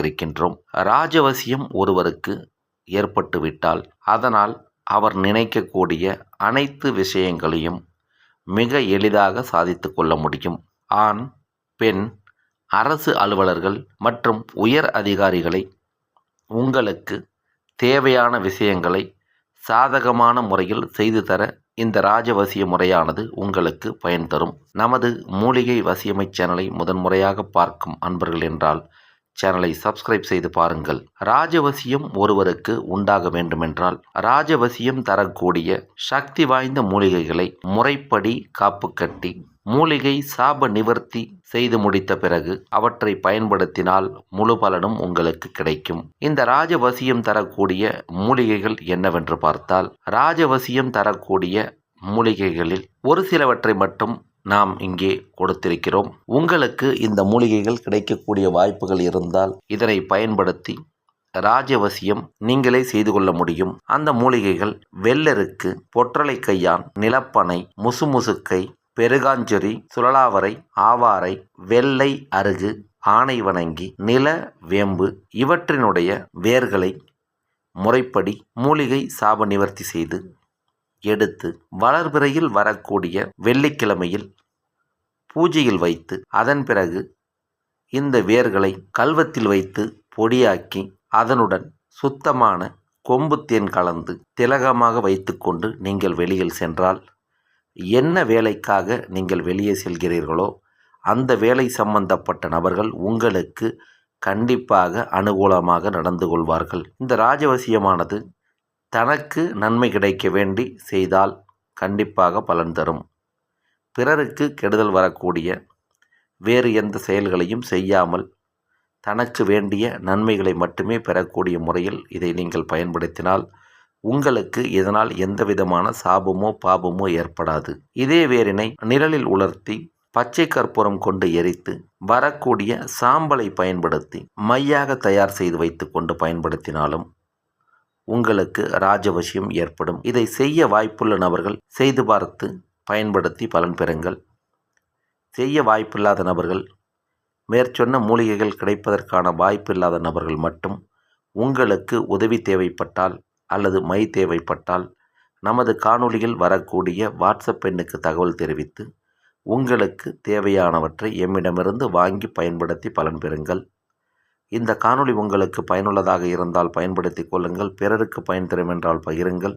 இருக்கின்றோம். ராஜவசியம் ஒருவருக்கு ஏற்பட்டுவிட்டால் அதனால் அவர் நினைக்கக்கூடிய அனைத்து விஷயங்களையும் மிக எளிதாக சாதித்து கொள்ள முடியும். ஆண் பெண் அரசு அலுவலர்கள் மற்றும் உயர் அதிகாரிகளை உங்களுக்கு தேவையான விஷயங்களை சாதகமான முறையில் செய்து தர இந்த ராஜவசிய முறையானது உங்களுக்கு பயன் தரும். நமது மூலிகை வசியமை சேனலை முதன்முறையாக பார்க்கும் அன்பர்கள் என்றால் சேனலை சப்ஸ்கிரைப் செய்து பாருங்கள். ராஜவசியம் ஒருவருக்கு உண்டாக வேண்டுமென்றால் ராஜவசியம் தரக்கூடிய சக்தி வாய்ந்த மூலிகைகளை முறைப்படி காப்பு கட்டி மூலிகை சாப நிவர்த்தி செய்து முடித்த பிறகு அவற்றை பயன்படுத்தினால் முழு பலனும் உங்களுக்கு கிடைக்கும். இந்த ராஜவசியம் தரக்கூடிய மூலிகைகள் என்னவென்று பார்த்தால் ராஜவசியம் தரக்கூடிய மூலிகைகளில் ஒரு சிலவற்றை மட்டும் நாம் இங்கே கொடுத்திருக்கிறோம். உங்களுக்கு இந்த மூலிகைகள் கிடைக்கக்கூடிய வாய்ப்புகள் இருந்தால் இதனை பயன்படுத்தி ராஜவசியம் நீங்களே செய்து கொள்ள முடியும். அந்த மூலிகைகள் வெள்ளருக்கு பொற்றலை கையான் நிலப்பனை முசுமுசுக்கை பெருகாஞ்சொரி சுழலாவரை ஆவாரை வெள்ளை அருகு ஆணை வணங்கி நில வேம்பு இவற்றினுடைய வேர்களை முறைப்படி மூலிகை சாப நிவர்த்தி செய்து எடுத்து வளர்பிறையில் வரக்கூடிய வெள்ளிக்கிழமையில் பூஜையில் வைத்து அதன் பிறகு இந்த வேர்களை கல்வத்தில் வைத்து பொடியாக்கி அதனுடன் சுத்தமான கொம்பு தேன் கலந்து திலகமாக வைத்துக்கொண்டு நீங்கள் வெளியில் சென்றால் என்ன வேலைக்காக நீங்கள் வெளியே செல்கிறீர்களோ அந்த வேலை சம்பந்தப்பட்ட நபர்கள் உங்களுக்கு கண்டிப்பாக அனுகூலமாக நடந்து கொள்வார்கள். இந்த ராஜவசியமானது தனக்கு நன்மை கிடைக்க வேண்டி செய்தால் கண்டிப்பாக பலன் தரும். பிறருக்கு கெடுதல் வரக்கூடிய வேறு எந்த செயல்களையும் செய்யாமல் தனக்கு வேண்டிய நன்மைகளை மட்டுமே பெறக்கூடிய முறையில் இதை நீங்கள் பயன்படுத்தினால் உங்களுக்கு இதனால் எந்த விதமான சாபமோ பாபமோ ஏற்படாது. இதே வேரினை நிழலில் உலர்த்தி பச்சை கற்பூரம் கொண்டு எரித்து வரக்கூடிய சாம்பலை பயன்படுத்தி மையாக தயார் செய்து வைத்து கொண்டு பயன்படுத்தினாலும் உங்களுக்கு ராஜவசியம் ஏற்படும். இதை செய்ய வாய்ப்புள்ள நபர்கள் செய்து பார்த்து பயன்படுத்தி பலன் பெறுங்கள். செய்ய வாய்ப்பில்லாத நபர்கள் மேற்சொன்ன மூலிகைகள் கிடைப்பதற்கான வாய்ப்பில்லாத நபர்கள் மட்டும் உங்களுக்கு உதவி தேவைப்பட்டால் அல்லது மை தேவைப்பட்டால் நமது காணொளியில் வரக்கூடிய வாட்ஸ்அப் எண்ணுக்கு தகவல் தெரிவித்து உங்களுக்கு தேவையானவற்றை எம்மிடமிருந்து வாங்கி பயன்படுத்தி பலன் பெறுங்கள். இந்த காணொளி உங்களுக்கு பயனுள்ளதாக இருந்தால் பயன்படுத்தி கொள்ளுங்கள். பிறருக்கு பயன் தரும் என்றால் பகிருங்கள்.